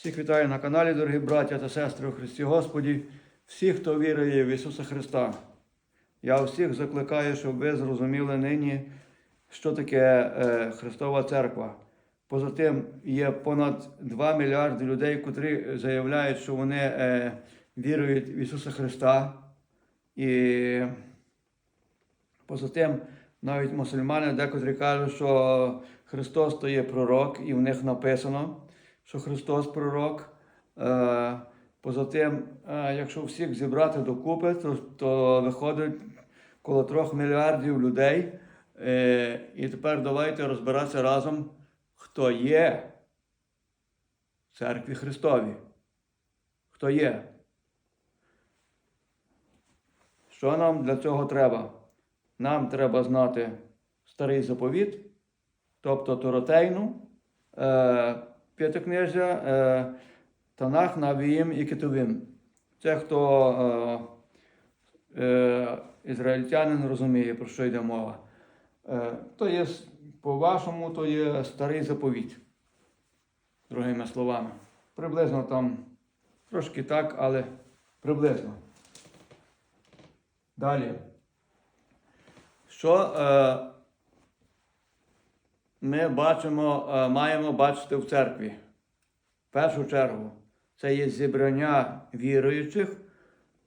Всіх вітаю на каналі, дорогі браття та сестри у Христі Господі, всіх, хто вірує в Ісуса Христа. Я всіх закликаю, щоб ви зрозуміли нині, що таке е, Христова Церква. Поза тим, є понад 2 мільярди людей, котрі заявляють, що вони е, вірують в Ісуса Христа. І поза тим, навіть мусульмани декотрі кажуть, що Христос то є пророк, і в них написано, що Христос пророк. Е, Поза тим, е, якщо всіх зібрати докупи, то, то виходить коло трьох мільярдів людей. Е, І тепер давайте розбиратися разом, хто є в церкві Христові. Хто є? Що нам для цього треба? Нам треба знати старий заповіт, тобто Торотейну, п'ятикнижжя, е, Танах, Навіїм і Китовим. Це хто е, е, ізраїльтянин розуміє, про що йде мова. То є, по-вашому, то є старий заповіт. Другими словами. Приблизно там трошки так, але приблизно. Далі. Що е, ми бачимо, е, маємо бачити в церкві? В першу чергу, це є зібрання віруючих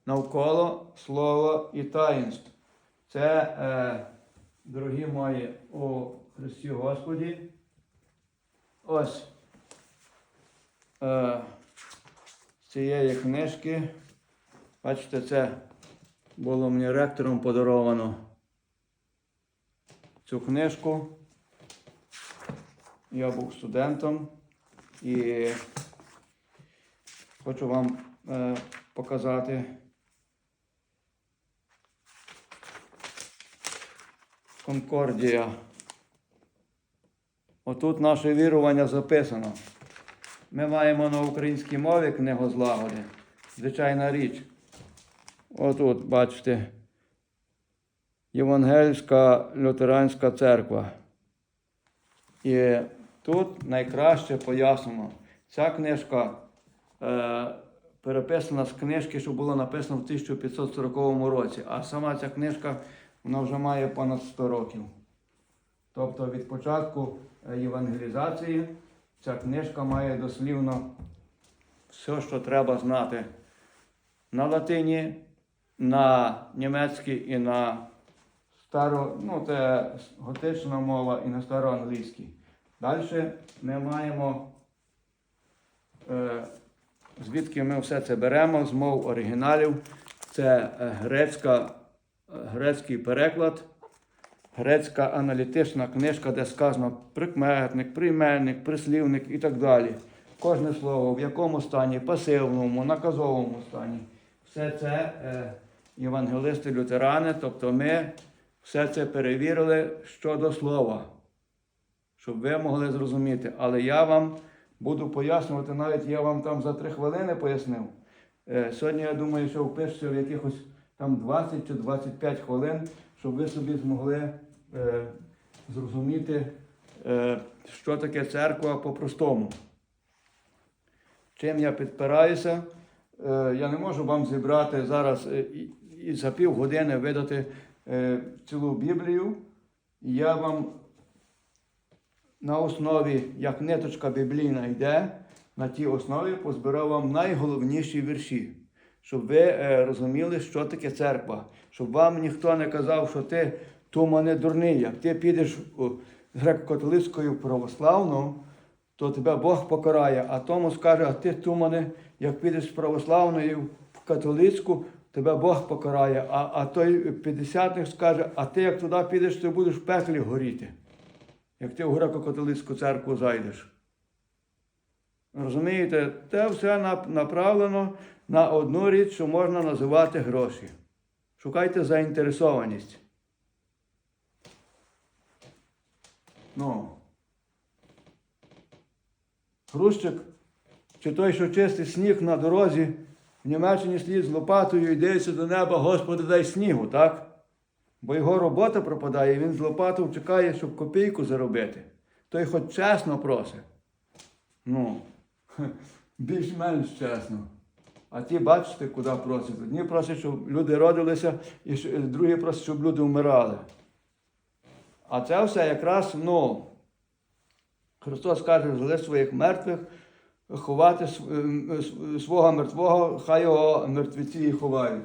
навколо слова і таїнств. Це, е, дорогі мої, у Христі Господі. Ось е, з цієї книжки. Бачите, це було мені ректором подаровано цю книжку. Я був студентом і хочу вам е, показати Конкордія. Отут наше вірування записано. Ми маємо на українській мові книгу злагоди. Звичайна річ. Отут, бачите, Євангельська лютеранська церква. І тут найкраще пояснено. Ця книжка е, переписана з книжки, що було написано в 1540 році, а сама ця книжка вона вже має понад 100 років. Тобто від початку е, євангелізації ця книжка має дослівно все, що треба знати на латині, на німецькій і на старо, ну, це готична мова і на староанглійській. Далі ми маємо, е, звідки ми все це беремо з мов оригіналів. Це е, грецька, е, грецький переклад, грецька аналітична книжка, де сказано прикметник, прийменник, прислівник і так далі. Кожне слово, в якому стані, пасивному, наказовому стані. Все це е, євангелисти лютерани, тобто ми все це перевірили щодо слова, щоб ви могли зрозуміти. Але я вам буду пояснювати, навіть я вам там за три хвилини пояснив. Е, сьогодні я думаю, що впишеться в якихось там 20 чи 25 хвилин, щоб ви собі змогли е, зрозуміти, е, що таке церква по-простому. Чим я підпираюся, я не можу вам зібрати зараз і, за півгодини видати цілу Біблію. Я вам на основі, як ниточка біблійна йде, на тій основі позбирав вам найголовніші вірші, щоб ви е, розуміли, що таке церква, щоб вам ніхто не казав, що ти тумане дурний. Як ти підеш греко-католицькою православну, то тебе Бог покарає, а тому скаже, а ти тумане, як підеш православною в католицьку, тебе Бог покарає. А, а той п'ятдесятник скаже, а ти як туди підеш, то будеш в пеклі горіти, як ти в греко-католицьку церкву зайдеш. Розумієте, це все направлено на одну річ, що можна називати гроші. Шукайте заінтересованість. Ну. Грузчик, чи той, що чистить сніг на дорозі, в Німеччині слід з лопатою йдеться до неба, Господи, дай снігу, так? Бо його робота пропадає, він з лопатою чекає, щоб копійку заробити. Той хоч чесно просить. Ну, більш-менш чесно. А ті, бачите, куди просять. Одні просять, щоб люди родилися, і другі просять, щоб люди вмирали. А це все якраз, ну, Христос каже, взяли своїх мертвих, ховати свого мертвого, хай його мертвеці і ховають.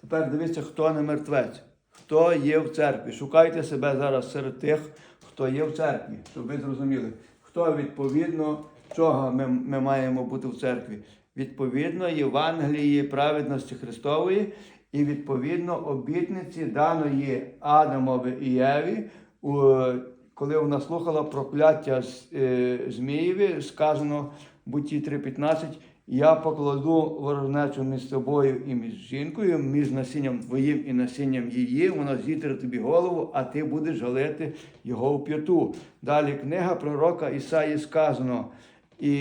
Тепер дивіться, хто не мертвець, хто є в церкві. Шукайте себе зараз серед тих, хто є в церкві, щоб ви зрозуміли, хто відповідно чого ми, ми маємо бути в церкві. Відповідно Євангелії праведності Христової і відповідно обітниці даної Адамові і Єві, коли вона слухала прокляття е, Змієві, сказано в Бутті 3.15, я покладу ворожнечу між тобою і між жінкою, між насінням твоїм і насінням її, вона зітре тобі голову, а ти будеш жалити його в п'яту. Далі книга пророка Ісаї сказано, і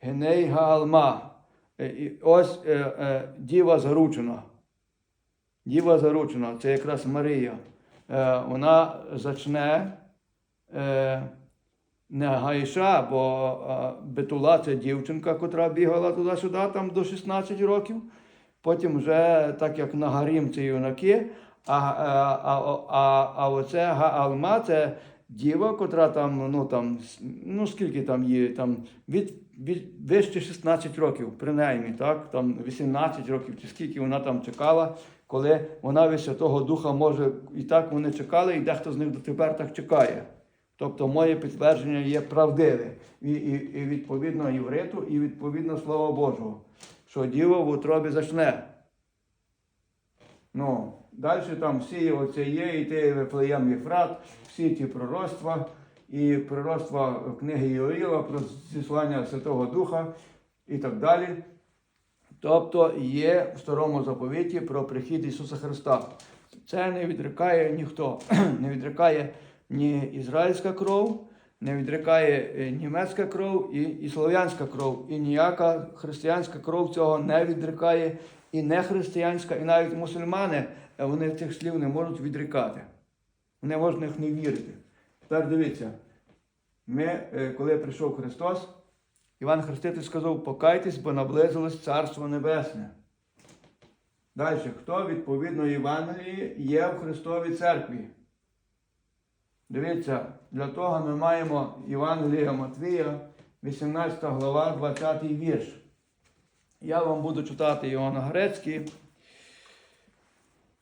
Геней Гаалма, е, і ось е, е, діва заручена. Діва заручена, це якраз Марія. Е, вона зачне е, не Гаїша, бо е, Бетула це дівчинка, котра бігала туди-сюди там до 16 років. Потім вже, так як на Гарім це юнаки, а, а, а, а, а оце Гаалма це діва, котра там, ну там, ну скільки там є, там від, від вище 16 років, принаймні, так, там 18 років, чи скільки вона там чекала, коли вона від Святого Духа може, і так вони чекали, і дехто з них дотепер так чекає. Тобто моє підтвердження є правдиве. І, і, і відповідно євриту, і відповідно Слова Божого, що діло в утробі зачне. Ну, далі там всі оце є, і ти Вифлеєм Єфрат, всі ті пророцтва, і пророцтва книги Іоїла про зіслання Святого Духа і так далі. Тобто є в старому заповіті про прихід Ісуса Христа. Це не відрікає ніхто, не відрікає ні ізраїльська кров, не відрікає е, німецька кров і, і слов'янська кров. І ніяка християнська кров цього не відрікає, і не християнська, і навіть мусульмани е, вони цих слів не можуть відрікати. Вони в них не вірити. Тепер дивіться, ми, е, коли прийшов Христос, Іван Хреститель сказав, покайтесь, бо наблизилось Царство Небесне. Далі, хто відповідно Євангелії є в Христовій церкві? Дивіться, для того ми маємо Євангелія Матвія, 18 глава, 20 вірш. Я вам буду читати його на грецький.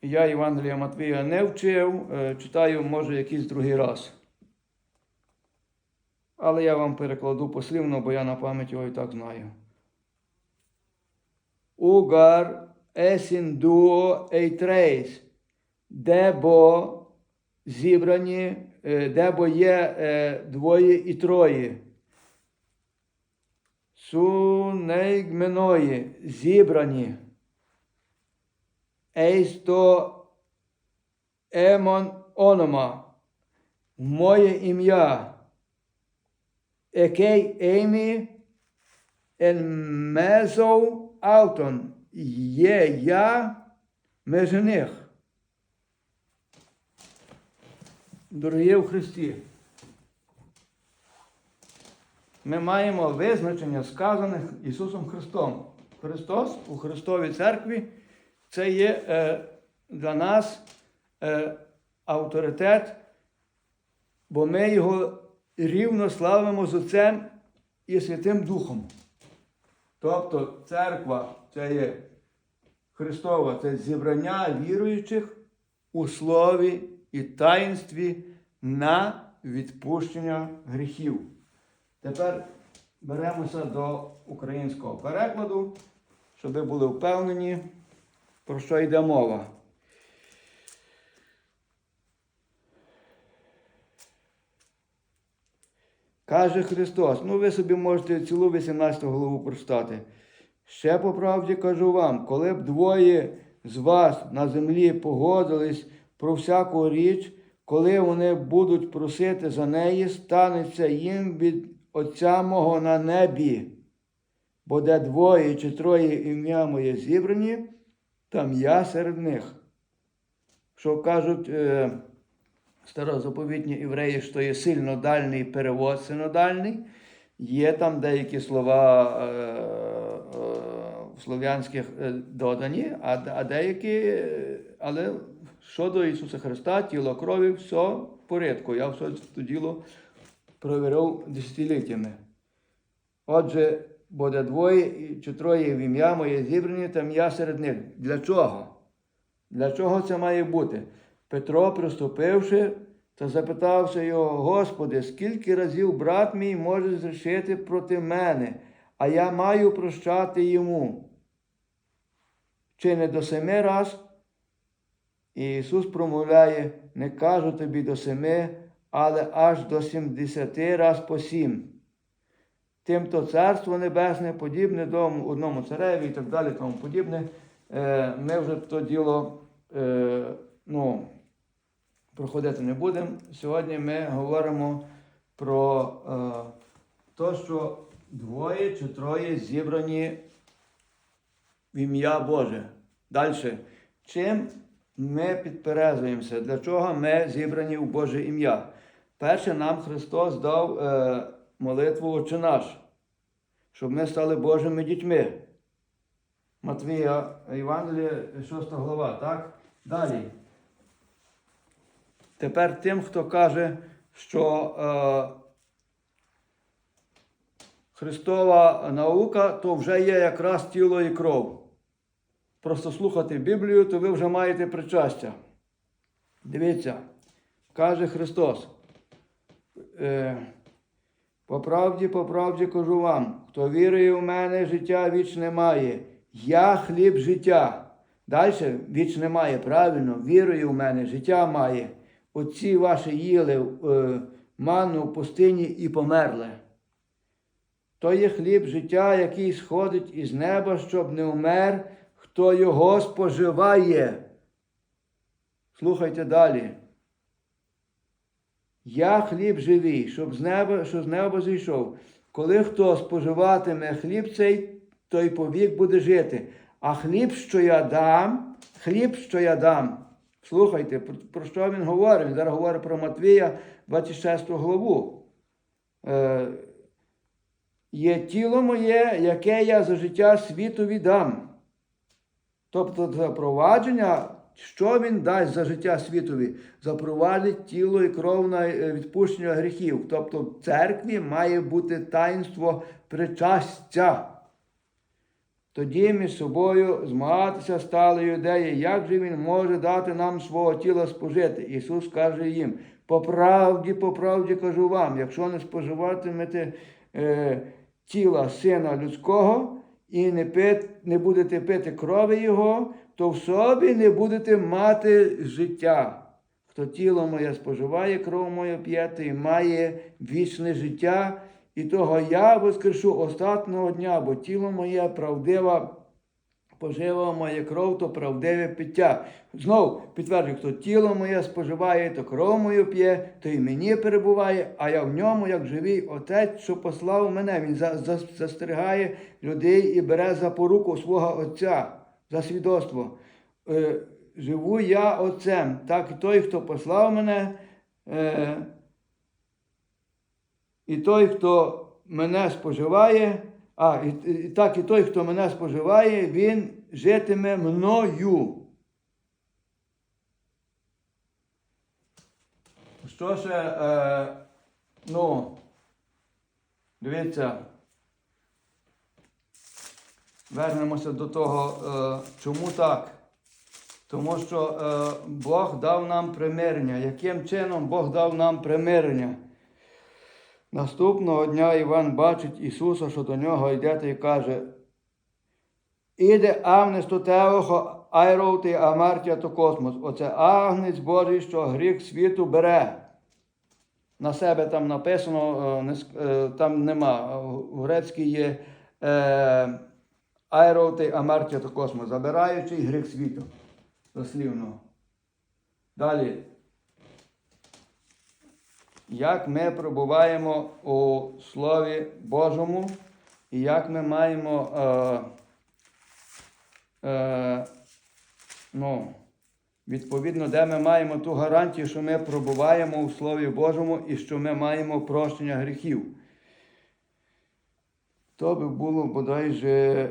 Я Євангелія Матвія не вчив, е, читаю, може, якийсь другий раз. Але я вам перекладу послівно, бо я на пам'ять його і так знаю. Угар есін дуо ейтреїс, де бо зібрані, де бо є е, двоє і троє. Сунейгменої зібрані. Ейсто емон онома. Моє ім'я. Екей еймі ен мезов алтон. Є я між них. Дорогі в Христі, ми маємо визначення сказаних Ісусом Христом. Христос у Христовій церкві це є е, для нас е, авторитет, бо ми його рівно славимо з Отцем і Святим Духом. Тобто церква це є Христова, це зібрання віруючих у слові і таїнстві на відпущення гріхів. Тепер беремося до українського перекладу, щоб ви були впевнені, про що йде мова. Каже Христос, ну ви собі можете цілу 18 главу прочитати. Ще по правді кажу вам, коли б двоє з вас на землі погодились про всяку річ, коли вони будуть просити за неї, станеться їм від Отця мого на небі. Бо де двоє чи троє ім'я моє зібрані, там я серед них. Що кажуть е, старозаповітні євреї, що є сильно дальний перевод синодальний, Є там деякі слова е, е, слов'янських е, додані, а, а деякі, е, щодо Ісуса Христа, тіло крові, все в порядку. Я все це діло провірив десятиліттями. Отже, буде двоє чи троє в ім'я моє зібрані, там я серед них. Для чого? Для чого це має бути? Петро, приступивши, та запитався його, Господи, скільки разів брат мій може зрішити проти мене, а я маю прощати йому? Чи не до семи раз? І Ісус промовляє, не кажу тобі до семи, але аж до сімдесяти раз по сім. Тимто царство небесне подібне до одному цареві і так далі, тому подібне. Е, Ми вже то діло е, ну, проходити не будемо. Сьогодні ми говоримо про те, що двоє чи троє зібрані в ім'я Боже. Далі. Чим ми підперезуємося? Для чого ми зібрані в Боже ім'я? Перше, нам Христос дав е, молитву Отче наш, щоб ми стали Божими дітьми. Матвія Євангелія, 6 глава, так? Далі. Тепер тим, хто каже, що е, Христова наука то вже є якраз тіло і кров. Просто слухати Біблію, то ви вже маєте причастя. Дивіться, каже Христос. Е, по правді, по правді кажу вам, хто вірує в мене, життя вічне має. Я хліб життя. Далі вічне має, правильно, вірує в мене, життя має. Отці ваші їли е, манну в пустині і померли. То є хліб життя, який сходить із неба, щоб не вмер, хто його споживає. Слухайте далі. Я хліб живий, щоб з неба, що з неба зійшов. Коли хто споживатиме хліб цей, той повік буде жити. А хліб, що я дам, хліб, що я дам. Слухайте, про, що він говорить? Він зараз говорить про Матвія, 26 главу. Е, Є тіло моє, яке я за життя світу віддам. Тобто запровадження, що він дасть за життя світові? Запровадить тіло і кров на е, відпущення гріхів. Тобто в церкві має бути таїнство причастя. Тоді між собою змагатися стали юдеї, як же він може дати нам свого тіла спожити? Ісус каже їм: по правді, по правді кажу вам, якщо не споживатимете е, тіла Сина Людського і не, пит, не будете пити крові Його, то в собі не будете мати життя. Хто тіло моє споживає, кров моє п'є, і має вічне життя, і того я воскрешу остатного дня, бо тіло моє правдива пожива моє кров, то правдиве пиття. Знов підтверджую, хто тіло моє споживає, то кров мою п'є, то й мені перебуває, а я в ньому, як живий Отець, що послав мене. Він за, за, застерігає людей і бере за поруку свого Отця, за свідоцтво. Е, живу я Отцем, так і той, хто послав мене. Е, і той, хто мене споживає, а, і, і так і той, хто мене споживає, він житиме мною. Що ще, е, ну, дивіться, вернемося до того, е, чому так? Тому що е, Бог дав нам примирення. Яким чином Бог дав нам примирення? Наступного дня Іван бачить Ісуса, що до нього йде і каже: Іде Агнець то Теохо, айроути Амартія то космос. Оце Агнець Божий, що гріх світу бере. На себе там написано, е, е, там нема. В грецькій є е, айроути Амартія то космос, забираючий гріх світу. Дослівно. Далі як ми пробуваємо у Слові Божому, і як ми маємо е, е, ну, відповідно, де ми маємо ту гарантію, що ми пробуваємо у Слові Божому і що ми маємо прощення гріхів. То би було бодайже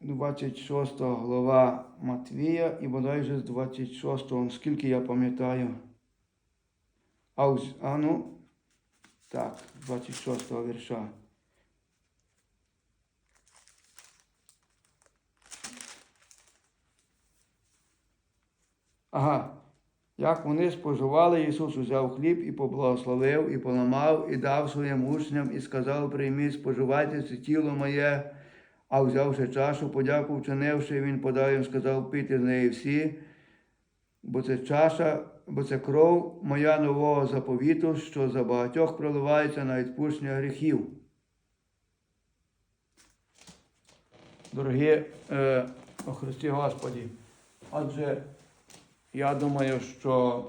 26 глава Матвія і бодайже з 26, скільки я пам'ятаю. А ну, так, 26 вірша. Ага. Як вони споживали, Ісус узяв хліб і поблагословив, і поламав, і дав своїм учням, і сказав: прийміть, споживайте це тіло моє. А взявши чашу, подяку вчинивши, він подав їм, сказав, пийте з неї всі, бо це чаша, бо це кров моя нового заповіту, що за багатьох проливається на відпущення гріхів. Дорогі е, о Христі Господі, отже, я думаю, що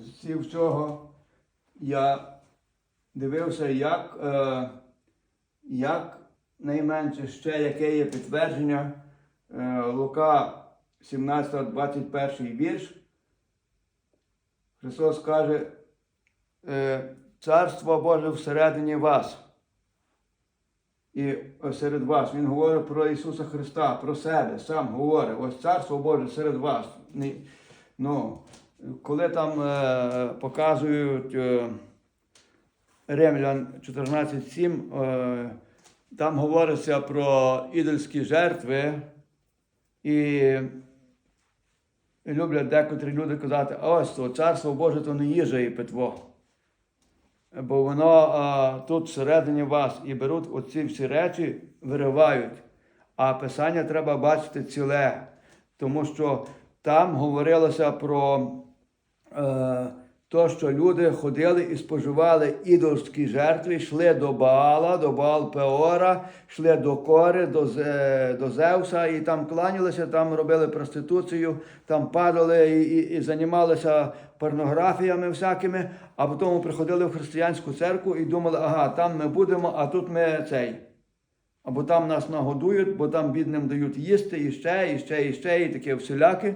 з цього я дивився, як, е, як найменше ще яке є підтвердження е, Лука 17, 21 вірш. Христос каже, е, Царство Боже всередині вас. І серед вас. Він говорить про Ісуса Христа, про себе, сам говорить. Ось Царство Боже серед вас. Ну, коли там е, показують е, Римлян 14.7, е, там говориться про ідольські жертви, і люблять декотрі люди казати, ось то царство Боже, то не їжа і питво. Бо воно а, тут всередині вас і беруть оці всі речі, виривають. А Писання треба бачити ціле, тому що там говорилося про е, то, що люди ходили і споживали ідольські жертви, йшли до Баала, до Баал Пеора, йшли до Кори, до, до Зевса, і там кланялися, там робили проституцію, там падали і, і, і займалися порнографіями всякими, а потім приходили в християнську церкву і думали, ага, там ми будемо, а тут ми цей. Або там нас нагодують, бо там бідним дають їсти і ще, і ще, і ще, і таке всіляке.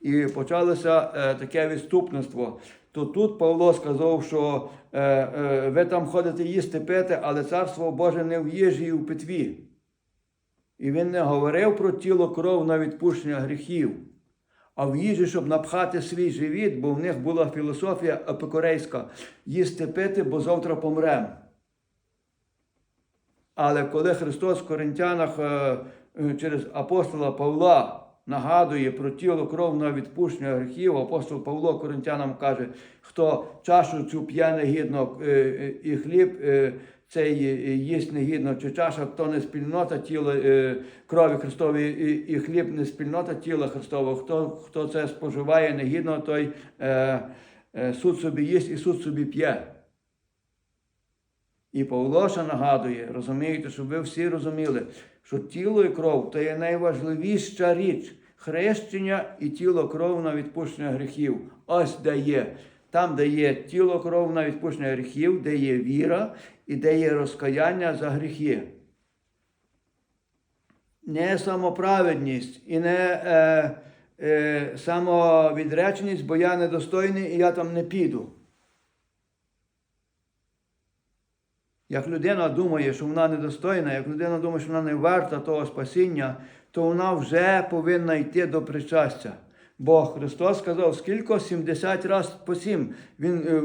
І почалося е, таке відступництво. То тут Павло сказав, що е, е, ви там ходите їсти пити, але царство Боже не в їжі і в питві. І він не говорив про тіло кров на відпущення гріхів, а в їжі, щоб напхати свій живіт, бо в них була філософія епикурейська їсти пити, бо завтра помрем. Але коли Христос в Коринтянах е, е, через апостола Павла нагадує про тіло кров на відпущення гріхів, апостол Павло Коринтянам каже, хто чашу цю п'є негідно е, е, і хліб е, цей їсть негідно, чи чаша то не спільнота тіла крові Христової, і, хліб не спільнота тіла Христового. Хто, хто це споживає негідно, той суд собі їсть і суд собі п'є. І Павло ще нагадує, розумієте, щоб ви всі розуміли, що тіло і кров то є найважливіша річ хрещення і тіло кров на відпущення гріхів. Ось де є. Там, де є тіло кров на відпущення гріхів, де є віра і де є розкаяння за гріхи. Не самоправедність і не е, е, самовідреченість, бо я недостойний і я там не піду. Як людина думає, що вона недостойна, як людина думає, що вона не варта того спасіння, то вона вже повинна йти до причастя. Бо Христос сказав, скільки 70 разів по сім. Він е, е,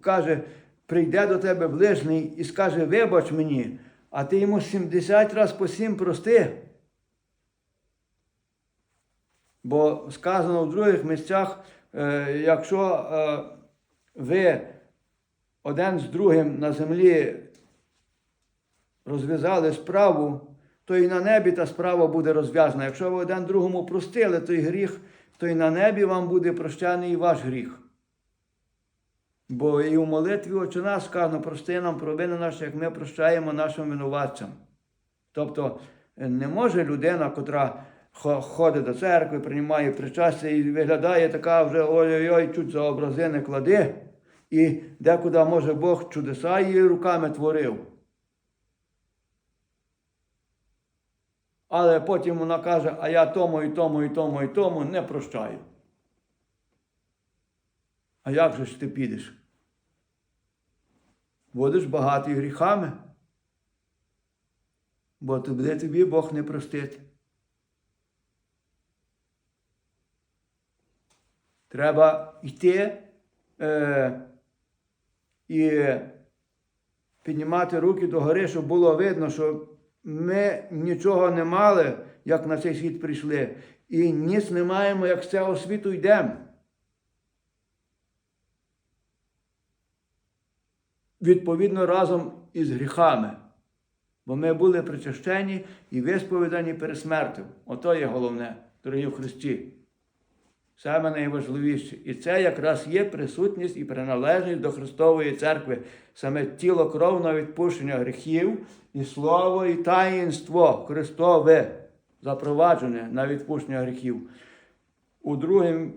каже, прийде до тебе ближній і скаже, вибач мені, а ти йому 70 разів по сім прости. Бо сказано в других місцях, е, якщо е, ви один з другим на землі розв'язали справу, то і на небі та справа буде розв'язана. Якщо ви один другому простили той гріх, то і на небі вам буде прощений і ваш гріх. Бо і у молитві Отче нас сказано, прости нам провини наші, як ми прощаємо нашим винуватцям. Тобто не може людина, котра ходить до церкви, приймає причастя і виглядає така вже ой-ой-ой, чуть за образи не клади, і декуди може Бог чудеса її руками творив. Але потім вона каже, а я тому, і тому, і тому, і тому не прощаю. А як же ж ти підеш? Будеш багатий гріхами. бо тобі, тобі Бог не простить. Треба йти е, і піднімати руки догори, щоб було видно, що ми нічого не мали, як на цей світ прийшли, і ніц не маємо, як з цього світу йдемо. Відповідно разом із гріхами. Бо ми були причащені і висповідані перед смертю. Ото є головне, дорогі в Христі. Саме найважливіше. І це якраз є присутність і приналежність до Христової церкви, саме тіло кров на відпущення гріхів, і слово, і таїнство Христове запроваджене на відпущення гріхів. У другому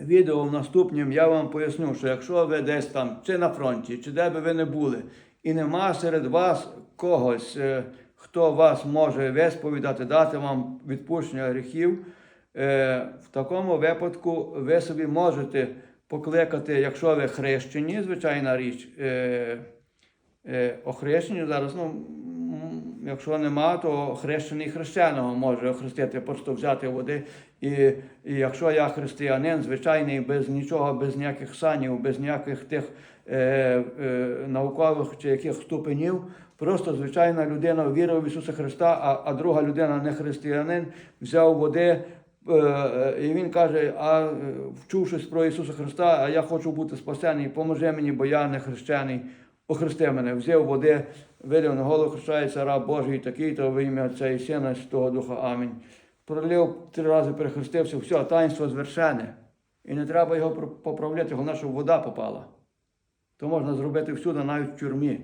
відео в наступнім я вам поясню, що якщо ви десь там, чи на фронті, чи де би ви не були, і нема серед вас когось, е, хто вас може висповідати, дати вам відпущення гріхів, в такому випадку ви собі можете покликати, якщо ви хрещені, звичайна річ, е, е, охрещені зараз, ну, якщо нема, то хрещений хрещеного може охрестити, просто взяти води. І, і якщо я християнин, звичайний, без нічого, без ніяких санів, без ніяких тих е, е, наукових чи яких ступенів, просто звичайна людина вірив в Ісуса Христа, а, а друга людина не християнин, взяв води. Е, е, І він каже: а е, вчувшись про Ісуса Христа, а я хочу бути спасений, поможи мені, бо я не хрещений. Охрести мене, взяв води, вилив на голову, хрещається раб Божий такий, то в ім'я Отця і Сина, Святого Духа. Амінь. Пролив три рази перехрестився, все, таїнство звершене. І не треба його поправляти, головне, щоб вода попала. То можна зробити всюди, навіть в тюрмі.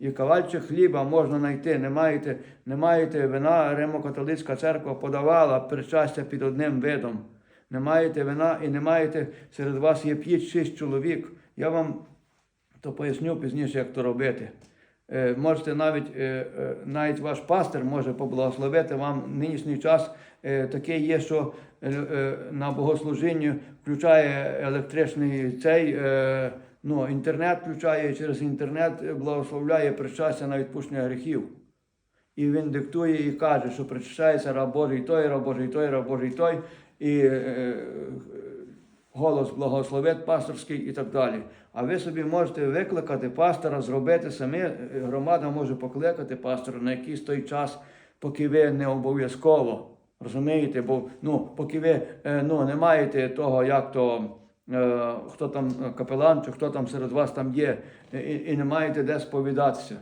І кавальчик хліба можна знайти. Не маєте, не маєте вина, Римо-католицька церква подавала причастя під одним видом. Не маєте вина і не маєте, серед вас є 5-6 чоловік. Я вам то поясню пізніше, як то робити. Е, Можете навіть, е, е, навіть ваш пастир може поблагословити вам нинішній час. е, Такий є, що е, е, на богослужінні включає електричний цей, е, ну, інтернет включає, через інтернет благословляє причастя на відпущення гріхів. І він диктує і каже, що причащається раб Божий той, раб Божий той, раб Божий той, і е, е, голос благословить пасторський і так далі. А ви собі можете викликати пастора, зробити самі, е, громада може покликати пастора на якийсь той час, поки ви не обов'язково. Розумієте, бо ну, поки ви е, ну, не маєте того, як то. Е, Хто там е, капелан, чи хто там серед вас там є, і, і не маєте де сповідатися.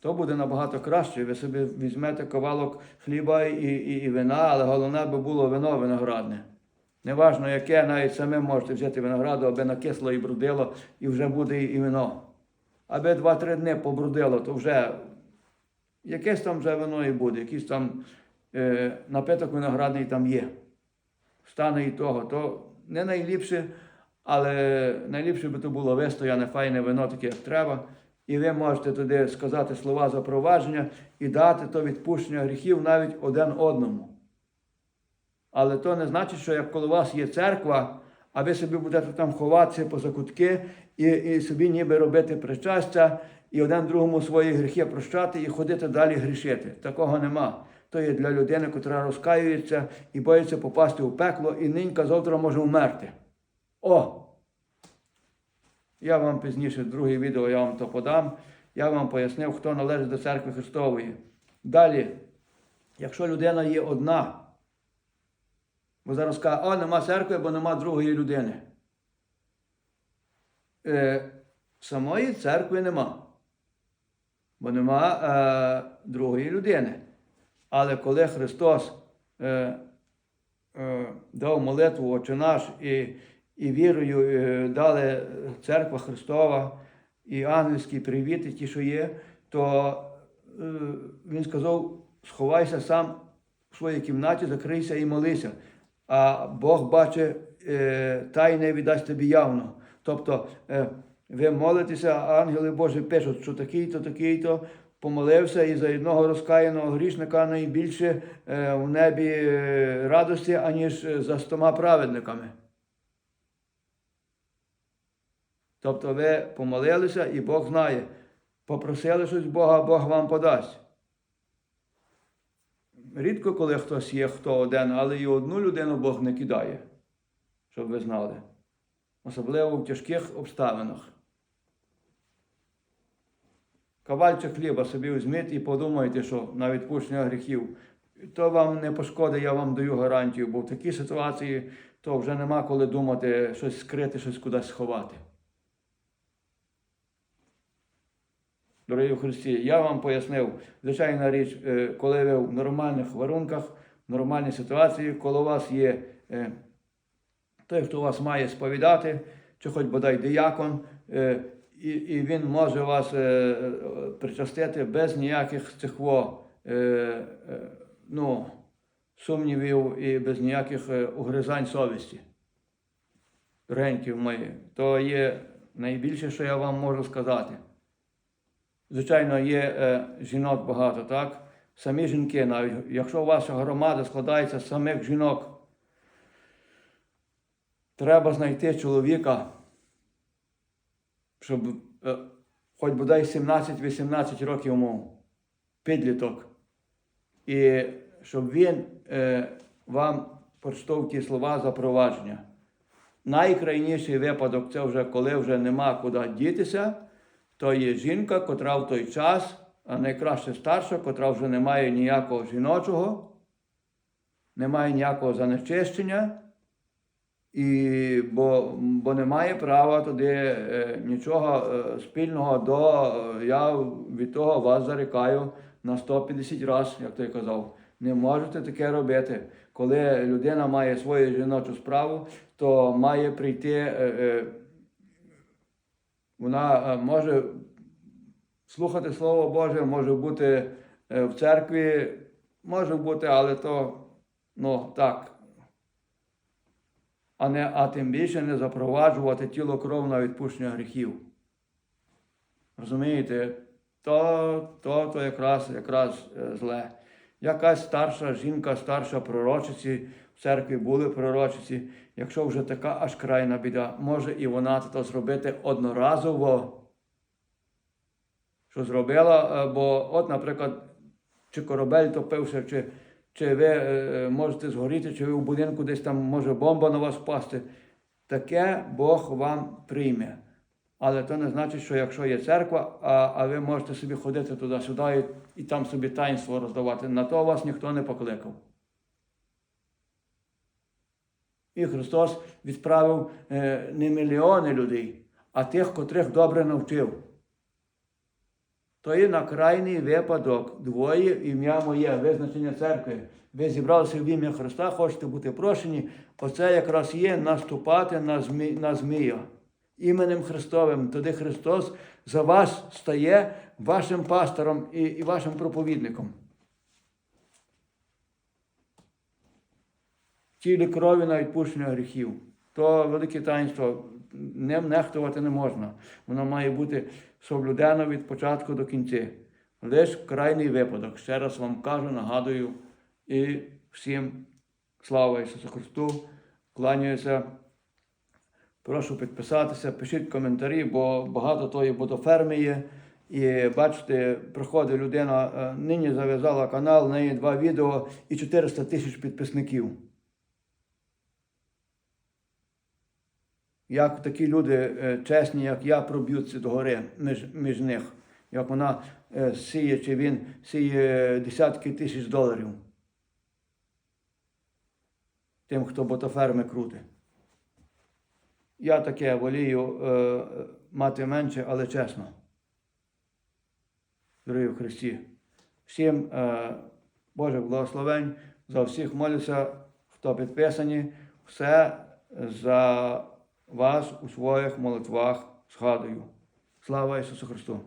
То буде набагато краще. Ви собі візьмете ковалок хліба і, і, і вина, але головне би було вино виноградне. Неважно яке, навіть самим можете взяти винограду, аби накисло і брудило, і вже буде і вино. Аби два-три дні побрудило, то вже якесь там вже вино і буде, якийсь там е, напиток виноградний там є. Стане і того. То не найліпше, але найліпше би то було вистояне, файне вино, таке як треба. І ви можете туди сказати слова запровадження і дати то відпущення гріхів навіть один одному. Але то не значить, що як коло вас є церква, а ви собі будете там ховатися по закутки і, і собі ніби робити причастя, і один другому свої гріхи прощати і ходити далі грішити. Такого нема. То є для людини, яка розкаюється і боїться попасти у пекло, і нинька завтра може вмерти. О! Я вам пізніше, друге відео я вам то подам. Я вам пояснив, хто належить до церкви Христової. Далі, якщо людина є одна, Бо зараз каже, о, нема церкви, бо нема другої людини. Е, самої церкви нема. Бо нема е, другої людини. Але коли Христос е, е, дав молитву Отче наш і, і вірою е, дали церква Христова і ангельські привіти, ті, що є, то е, він сказав: сховайся сам в своїй кімнаті, закрийся і молися а Бог бачить е, тайне віддасть тобі явно. Тобто е, ви молитеся, а ангели Божі пишуть, що такий-то, такий-то помолився і за одного розкаяного грішника найбільше е, в небі е, радості, аніж за стома праведниками. Тобто ви помолилися, і Бог знає, попросили щось Бога, Бог вам подасть. рідко коли хтось є, хто один, але і одну людину Бог не кидає, щоб ви знали. Особливо в тяжких обставинах. Кавальчик хліба собі візьміть і подумайте, що на відпущення гріхів. То вам не пошкодить, я вам даю гарантію, бо в такій ситуації то вже нема коли думати щось скрити, щось кудись сховати. Дорогі в Христі, я вам пояснив, звичайна річ, е, коли ви в нормальних варунках, в нормальній ситуації, коли у вас є е, той, хто вас має сповідати, чи хоч бодай диякон, е, і, він може вас причастити без ніяких цих ну, сумнівів і без ніяких угризань совісті. Реньків мої. То є найбільше, що я вам можу сказати. Звичайно, є е, жінок багато, так? Самі жінки, навіть якщо ваша громада складається з самих жінок, треба знайти чоловіка, щоб е, хоч бодай 17-18 років мов, підліток. І щоб він е, вам прочитав ті слова запровадження. Найкрайніший випадок це вже коли вже нема куди дітися, то є жінка, котра в той час, а найкраще старша, котра вже не має ніякого жіночого, не має ніякого занечищення, і, бо, бо не має права туди е, нічого е, спільного до е, я від того вас зарікаю на 150 разів, як той казав. Не можете таке робити. Коли людина має свою жіночу справу, то має прийти. Е, е, вона е, може слухати Слово Боже, може бути е, в церкві, може бути, але то ну так. А, не, а тим більше не запроваджувати тіло кров на відпущення гріхів. Розумієте? То, то, то якраз, якраз е, зле. Якась старша жінка, старша пророчиці, церкві були пророчиці. Якщо вже така аж крайна біда, може і вона то зробити одноразово. Що зробила, е, бо, от, наприклад, чи корабель топився, чи, чи ви е, можете згоріти, чи ви в будинку десь там може бомба на вас впасти. Таке Бог вам прийме. Але то не значить, що якщо є церква, а, а ви можете собі ходити туди-сюди і там собі таїнство роздавати. На то вас ніхто не покликав. І Христос відправив е, не мільйони людей, а тих, котрих добре навчив. То є на крайній випадок двоє ім'я моє, визначення церкви. Ви зібралися в ім'я Христа, хочете бути прошені. Оце якраз є наступати на, змі, на змія. Іменем Христовим, тоді Христос за вас стає вашим пастором і, і вашим проповідником. Тілі крові на відпущення гріхів. То велике таїнство ним нехтувати не можна. Воно має бути соблюдено від початку до кінця. Лише крайній випадок. Ще раз вам кажу, нагадую і всім слава Ісусу Христу. Кланяюся. Прошу підписатися, пишіть коментарі, бо багато тої ботоферми є. І бачите, приходить людина, е, нині зав'язала канал, в неї два відео і 400 тисяч підписників. Як такі люди е, чесні, як я, проб'ються до гори між, між них, як вона е, сіє, чи він сіє десятки тисяч доларів. Тим, хто ботоферми крутить. Я таке волію е, мати менше, але чесно. Дорогі в Христі. Всім е, Божих благословень, за всіх молюся, хто підписані, все за вас у своїх молитвах згадую. Слава Ісусу Христу!